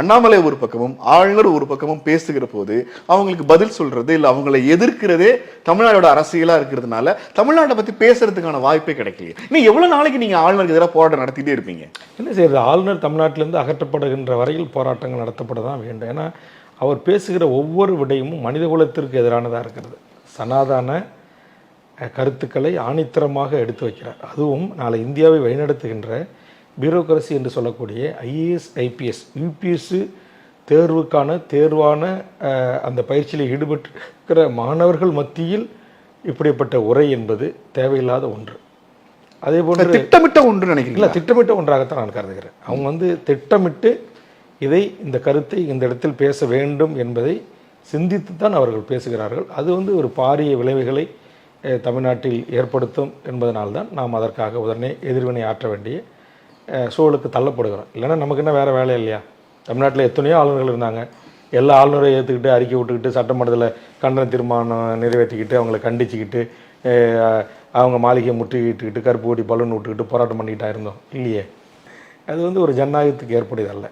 அண்ணாமலை ஒரு பக்கமும் ஆளுநர் ஒரு பக்கமும் பேசுகிற போது அவங்களுக்கு பதில் சொல்றது இல்லை அவங்களை எதிர்க்கிறதே தமிழ்நாடோட அரசியலா இருக்கிறதுனால தமிழ்நாட்டை பத்தி பேசுறதுக்கான வாய்ப்பே கிடைக்கலையே. இன்னும் எவ்வளவு நாளைக்கு நீங்க ஆளுநருக்கு எதிராக போராட்டம் நடத்திட்டே இருப்பீங்க? என்ன செய்யறது? ஆளுநர் தமிழ்நாட்டிலிருந்து அகற்றப்படுகின்ற வரையில் போராட்டங்கள் நடத்தப்பட தான் வேண்டும். ஏன்னா அவர் பேசுகிற ஒவ்வொரு விடயமும் மனிதகுலத்திற்கு எதிரானதாக இருக்கிறது. சனாதான கருத்துக்களை ஆணித்தரமாக எடுத்து வைக்கிறார். அதுவும் நாளை இந்தியாவை வழிநடத்துகின்ற பியூரோக்ரசி என்று சொல்லக்கூடிய ஐஏஎஸ் ஐபிஎஸ் யூபிஎஸ் தேர்வுக்கான தேர்வான அந்த பயிற்சியில் ஈடுபட்டிருக்கிற மாணவர்கள் மத்தியில் இப்படிப்பட்ட உரை என்பது தேவையில்லாத ஒன்று. அதே போன்று திட்டமிட்ட ஒன்று நினைக்கிறீங்களா? இல்லை திட்டமிட்ட ஒன்றாகத்தான் நான் கருதுகிறேன். அவங்க வந்து திட்டமிட்டு இதை இந்த கருத்தை இந்த இடத்தில் பேச வேண்டும் என்பதை சிந்தித்து தான் அவர்கள் பேசுகிறார்கள். அது வந்து ஒரு பாரிய விளைவுகளை தமிழ்நாட்டில் ஏற்படுத்தும் என்பதனால்தான் நாம் அதற்காக உடனே எதிர்வினை ஆற்ற வேண்டிய சூழலுக்கு தள்ளப்படுகிறோம். இல்லைன்னா நமக்கு என்ன வேறு வேலை இல்லையா? தமிழ்நாட்டில் எத்தனையோ ஆளுநர்கள் இருந்தாங்க. எல்லா ஆளுநரையும் ஏற்றுக்கிட்டு அறிக்கை விட்டுக்கிட்டு சட்டமன்றத்தில் கண்டன தீர்மானம் நிறைவேற்றிக்கிட்டு அவங்கள கண்டிச்சுக்கிட்டு அவங்க மாளிகையை முற்றுகிட்டுக்கிட்டு கருப்பு கொடி பலூன் விட்டுக்கிட்டு போராட்டம் பண்ணிக்கிட்டா இருந்தோம். இல்லையே? அது வந்து ஒரு ஜனநாயகத்துக்கு ஏற்புடையதல்ல.